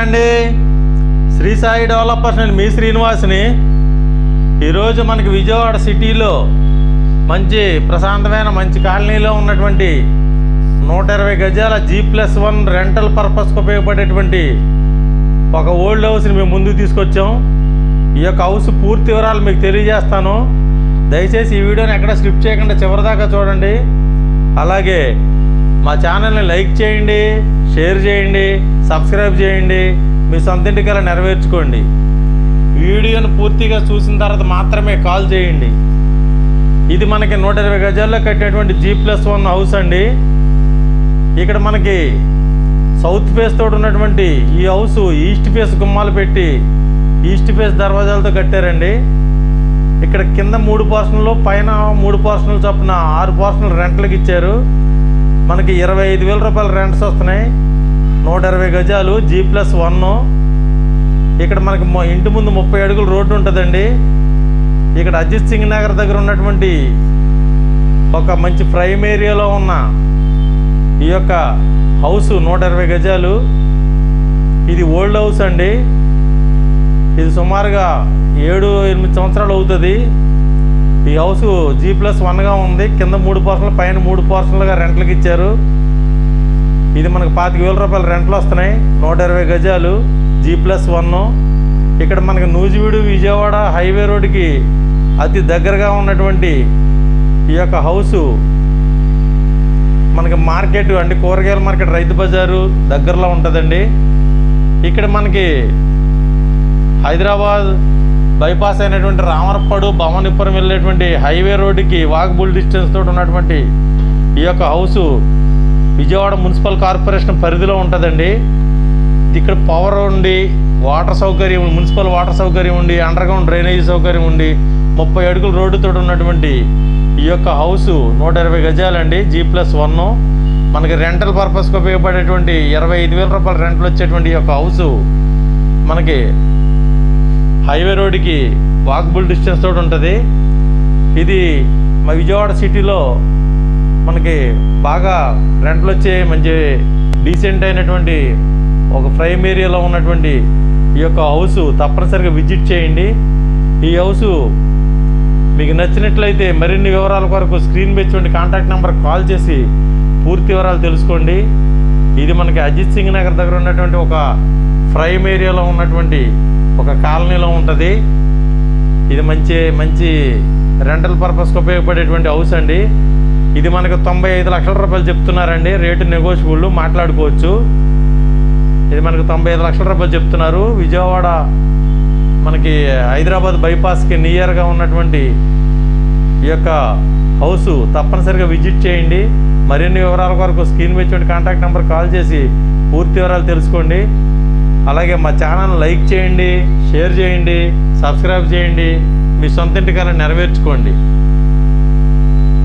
అండి. శ్రీ సాయి డెవలపర్స్ నేను మీ శ్రీనివాస్ని. ఈరోజు మనకి విజయవాడ సిటీలో మంచి ప్రశాంతమైన మంచి కాలనీలో ఉన్నటువంటి నూట ఇరవై గజాల జీ ప్లస్ వన్ రెంటల్ పర్పస్కి ఉపయోగపడేటువంటి ఒక ఓల్డ్ హౌస్ని మేము ముందుకు తీసుకొచ్చాం. ఈ యొక్క హౌస్ పూర్తి వివరాలు మీకు తెలియజేస్తాను. దయచేసి ఈ వీడియోని ఎక్కడ స్కిప్ చేయకుండా చివరిదాకా చూడండి. అలాగే మా ఛానల్ని లైక్ చేయండి షేర్ చేయండి సబ్స్క్రైబ్ చేయండి. మీ సొంతింటి ఇంటికల్లా నెరవేర్చుకోండి. వీడియోను పూర్తిగా చూసిన తర్వాత మాత్రమే కాల్ చేయండి. ఇది మనకి నూట ఇరవై గజాల్లో కట్టినటువంటి జీ ప్లస్ వన్ హౌస్ అండి. ఇక్కడ మనకి సౌత్ ఫేస్ తోటి ఉన్నటువంటి ఈ హౌస్ ఈస్ట్ ఫేస్ గుమ్మాలు పెట్టి ఈస్ట్ ఫేస్ దర్వాజాలతో కట్టారండి. ఇక్కడ కింద మూడు పోర్షన్లు పైన మూడు పోర్షన్లు చొప్పున ఆరు పోర్షన్లు రెంట్లకు ఇచ్చారు. మనకి ఇరవై ఐదు వేల రూపాయల రెంట్స్ వస్తున్నాయి. నూట ఇరవై గజాలు జీ ప్లస్ వన్ ఇక్కడ మనకి ఇంటి ముందు ముప్పై అడుగులు రోడ్డు ఉంటుందండి. ఇక్కడ అజిత్ సింగ్ నగర్ దగ్గర ఉన్నటువంటి ఒక మంచి ప్రైమ్ ఏరియాలో ఉన్న ఈ యొక్క హౌస్ నూట ఇరవై గజాలు. ఇది ఓల్డ్ హౌస్ అండి. ఇది సుమారుగా ఏడు ఎనిమిది సంవత్సరాలు అవుతుంది. ఈ హౌస్ జీ ప్లస్ వన్గా ఉంది. కింద మూడు పోర్షన్లు పైన మూడు పోర్షన్లుగా రెంట్లకు ఇచ్చారు. ఇది మనకు పాతిక వేల రూపాయల రెంట్లు వస్తున్నాయి. నూట ఇరవై గజాలు జీ ప్లస్ వన్ ఇక్కడ మనకి నూజివీడు విజయవాడ హైవే రోడ్డుకి అతి దగ్గరగా ఉన్నటువంటి ఈ యొక్క హౌసు. మనకి మార్కెట్ అంటే కూరగాయల మార్కెట్ రైతు బజారు దగ్గరలో ఉంటుందండి. ఇక్కడ మనకి హైదరాబాద్ బైపాస్ అయినటువంటి రామరపాడు భవానీపురం వెళ్ళేటువంటి హైవే రోడ్డుకి వాక్బుల్ డిస్టెన్స్ తోటి ఉన్నటువంటి ఈ యొక్క హౌసు విజయవాడ మున్సిపల్ కార్పొరేషన్ పరిధిలో ఉంటుందండి. ఇక్కడ పవర్ ఉండి వాటర్ సౌకర్యం మున్సిపల్ వాటర్ సౌకర్యం ఉండి అండర్గ్రౌండ్ డ్రైనేజీ సౌకర్యం ఉండి ముప్పై అడుగుల రోడ్డుతో ఉన్నటువంటి ఈ యొక్క హౌస్ నూట ఇరవై గజాలండి జీ ప్లస్ వన్ మనకి రెంటల్ పర్పస్కి ఉపయోగపడేటువంటి ఇరవై ఐదు వేల రూపాయల రెంట్లు వచ్చేటువంటి ఈ యొక్క హౌస్ మనకి హైవే రోడ్డుకి వాకబుల్ డిస్టెన్స్ తోటి ఉంటుంది. ఇది మా విజయవాడ సిటీలో మనకి బాగా రెంట్లు వచ్చే మంచి డీసెంట్ అయినటువంటి ఒక ప్రైమ్ ఏరియాలో ఉన్నటువంటి ఈ యొక్క హౌస్ తప్పనిసరిగా విజిట్ చేయండి. ఈ హౌస్ మీకు నచ్చినట్లయితే మరిన్ని వివరాల కొరకు స్క్రీన్ మీద చూడండి కాంటాక్ట్ నెంబర్ కాల్ చేసి పూర్తి వివరాలు తెలుసుకోండి. ఇది మనకి అజిత్ సింగ్ నగర్ దగ్గర ఉన్నటువంటి ఒక ప్రైమ్ ఏరియాలో ఉన్నటువంటి ఒక కాలనీలో ఉంటుంది. ఇది మంచి మంచి రెంటల్ పర్పస్కి ఉపయోగపడేటువంటి హౌస్ అండి. ఇది మనకు తొంభై ఐదు లక్షల రూపాయలు చెప్తున్నారండి. రేటు నెగోషియబుల్ మాట్లాడుకోవచ్చు. ఇది మనకు తొంభై ఐదు లక్షల రూపాయలు చెప్తున్నారు. విజయవాడ మనకి హైదరాబాద్ బైపాస్కి నియర్గా ఉన్నటువంటి ఈ యొక్క హౌస్ తప్పనిసరిగా విజిట్ చేయండి. మరిన్ని వివరాల కొరకు స్క్రీన్ మీద కాంటాక్ట్ నెంబర్ కాల్ చేసి పూర్తి వివరాలు తెలుసుకోండి. అలాగే మా ఛానల్ లైక్ చేయండి షేర్ చేయండి సబ్స్క్రైబ్ చేయండి. మీ సొంత ఇంటికన్నా నెరవేర్చుకోండి.